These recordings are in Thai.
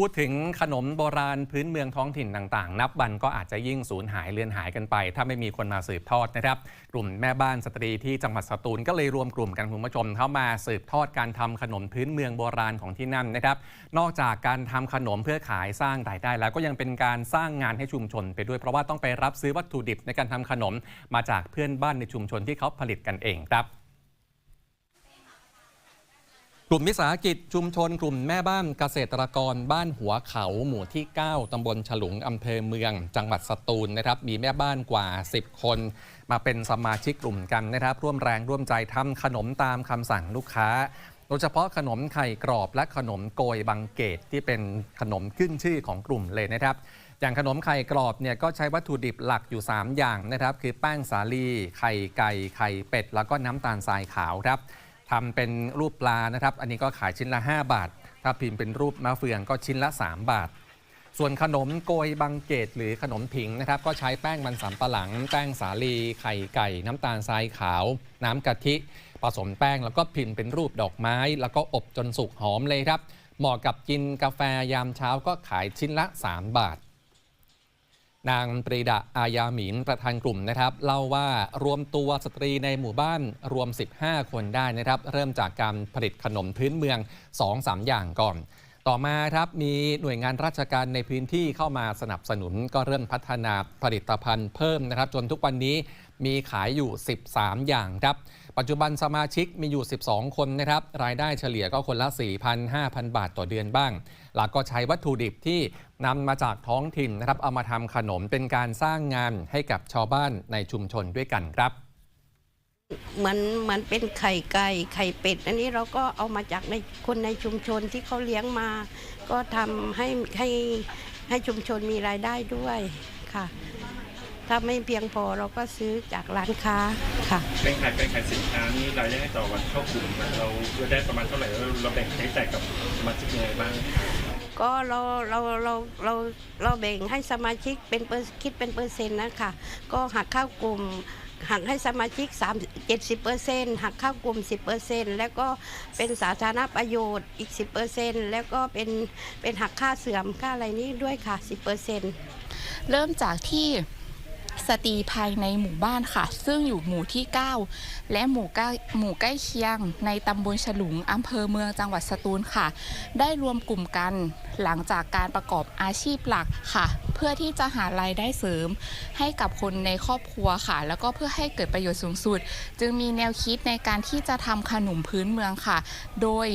พูดถึงขนมโบราณพื้นเมืองท้องถิ่นต่างๆ นับวันก็อาจจะยิ่งสูญหายเลือนหายกันไป ถ้าไม่มีคนมาสืบทอดนะครับ กลุ่มแม่บ้านสตรีที่จังหวัดสตูลก็เลยรวมกลุ่มกันคุณผู้ชมเข้ามาสืบทอดการทำขนมพื้นเมืองโบราณของที่นั่นนะครับ นอกจากการทำขนมเพื่อขายสร้างรายได้ แล้วก็ยังเป็นการสร้างงานให้ชุมชน ไปด้วยเพราะว่าต้องไปรับซื้อวัตถุดิบในการทำขนมมาจากเพื่อนบ้านในชุมชนที่เขาผลิตกันเองครับ กลุ่มวิสาหกิจชุมชนกลุ่มแม่บ้านเกษตรกรบ้านหัวเขาหมู่ที่ 9ตำบลฉลุงอำเภอเมือง จังหวัดสตูลนะครับ มีแม่บ้านกว่า 10 คน มาเป็นสมาชิกกลุ่มกันนะครับ ร่วมแรงร่วมใจทำขนมตามคำสั่งลูกค้า โดยเฉพาะขนมไข่กรอบและขนมโกยบังเกตที่เป็นขนมขึ้นชื่อของกลุ่มเลยนะครับอย่างขนมไข่กรอบเนี่ยก็ใช้วัตถุดิบหลักอยู่ 3 อย่างนะครับ คือแป้งสาลี ไข่ไก่ ไข่เป็ด แล้วก็น้ำตาลทรายขาวครับ ทำเป็นรูปปลานะครับ อันนี้ก็ขายชิ้นละ 5 บาท ถ้าพิมพ์เป็นรูปมะเฟืองก็ชิ้นละ 3 บาท ส่วนขนมโกยบังเกตหรือขนมผิงนะครับ ก็ใช้แป้งมันสำปะหลัง แป้งสาลี ไข่ไก่ น้ำตาลทรายขาว น้ำกะทิ ผสมแป้งแล้วก็พิมพ์เป็นรูปดอกไม้ แล้วก็อบจนสุกหอมเลยครับ เหมาะกับกินกาแฟยามเช้าก็ขายชิ้นละ 3 บาท นางปรีดาอายาหมินประธานกลุ่มนะครับ เล่าว่ารวมตัวสตรีในหมู่บ้านรวม 15 คนได้นะครับ เริ่มจากการผลิตขนมพื้นเมือง 2-3 อย่างก่อน ต่อมาครับมีหน่วยงานราชการในพื้นที่เข้ามาสนับสนุน ก็เริ่มพัฒนาผลิตภัณฑ์เพิ่มนะครับ จนทุกวันนี้ มีขายอยู่ 13 อย่างครับปัจจุบันสมาชิกมีอยู่ 12 คนนะครับ รายได้เฉลี่ยก็คนละ 4,000 5,000 บาทต่อเดือนบ้างแล้วก็ใช้วัตถุดิบที่นำมาจากท้องถิ่นนะครับ เอามาทำขนมเป็นการสร้างงานให้กับชาวบ้านในชุมชนด้วยกันครับมือนเหมือนเป็นไข่ไก่ไข่เป็ด อันนี้เราก็เอามาจากในคนในชุมชนที่เขาเลี้ยงมา ก็ทำให้ให้ให้ชุมชนมีรายได้ด้วยค่ะ ถ้าไม่เพียงพอเราก็ซื้อจากร้านค้าค่ะ เป็นขายเป็นขายสินค้านี่รายได้ต่อวันเข้ากลุ่มเราเราได้ประมาณเท่าไหร่แล้วเราแบ่งใช้จ่ายกับสมาชิกยังไงบ้าง ก็เราเราเราเราเราแบ่งให้สมาชิกเป็นเปอร์คิดเป็นเปอร์เซ็นต์นะคะก็หักเข้ากลุ่มหักให้สมาชิก3 70เปอร์เซ็นต์หักเข้ากลุ่ม 10เปอร์เซ็นต์แล้วก็เป็นสาธารณประโยชน์อีก 10เปอร์เซ็นต์แล้วก็เป็นเป็นหักค่าเสื่อมค่าอะไรนี้ด้วยค่ะ 10เปอร์เซ็นต์เริ่มจากที่ สตรีภายในหมู่บ้านค่ะ ซึ่งอยู่หมู่ที่ 9 และหมู่ใกล้หมู่ใกล้เคียง ในตำบลฉลุงอำเภอเมืองจังหวัดสตูลค่ะ ได้รวมกลุ่มกันหลังจากการประกอบอาชีพหลักค่ะ เพื่อที่จะหารายได้เสริม ให้กับคนในครอบครัวค่ะ แล้วก็เพื่อให้เกิดประโยชน์สูงสุด จึงมีแนวคิดในการที่จะทำขนมพื้นเมืองค่ะ โดย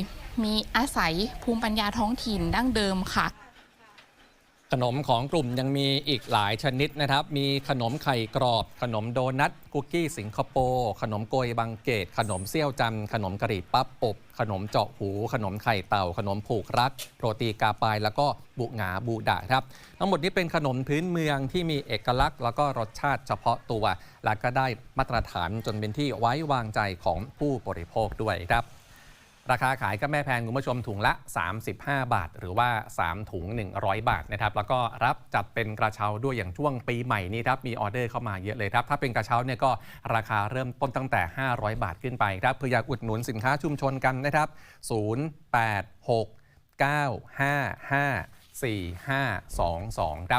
มีอาศัยภูมิปัญญาท้องถิ่นดั้งเดิมค่ะ ขนมของกลุ่มยังมีอีกหลายชนิดนะครับ มีขนมไข่กรอบ ขนมโดนัท คุกกี้สิงคโปร์ ขนมโกยบังเกต ขนมเซี่ยวจันขนมกะหรี่ปั๊บอบขนมเจาะหู ขนมไข่เต่า ขนมผูกรัก โรตีกาปาย แล้วก็บุหงาบูดะครับ ทั้งหมดนี้เป็นขนมพื้นเมืองที่มีเอกลักษณ์ แล้วก็รสชาติเฉพาะตัว และก็ได้มาตรฐานจนเป็นที่ไว้วางใจของผู้บริโภคด้วยครับ ราคาขายก็แม่แพงคุณผู้ชมถุงละ 35 บาท หรือว่า 3 ถุง 100 บาทนะครับแล้วก็รับจัดเป็นกระเช้าด้วยอย่างช่วงปีใหม่นี้ครับมีออเดอร์เข้ามาเยอะเลยครับถ้าเป็นกระเช้าเนี่ยก็ราคาเริ่มต้นตั้งแต่ 500 บาทขึ้นไปครับเพื่ออยากอุดหนุนสินค้าชุมชนกันนะครับ 086 955 4522 ครับ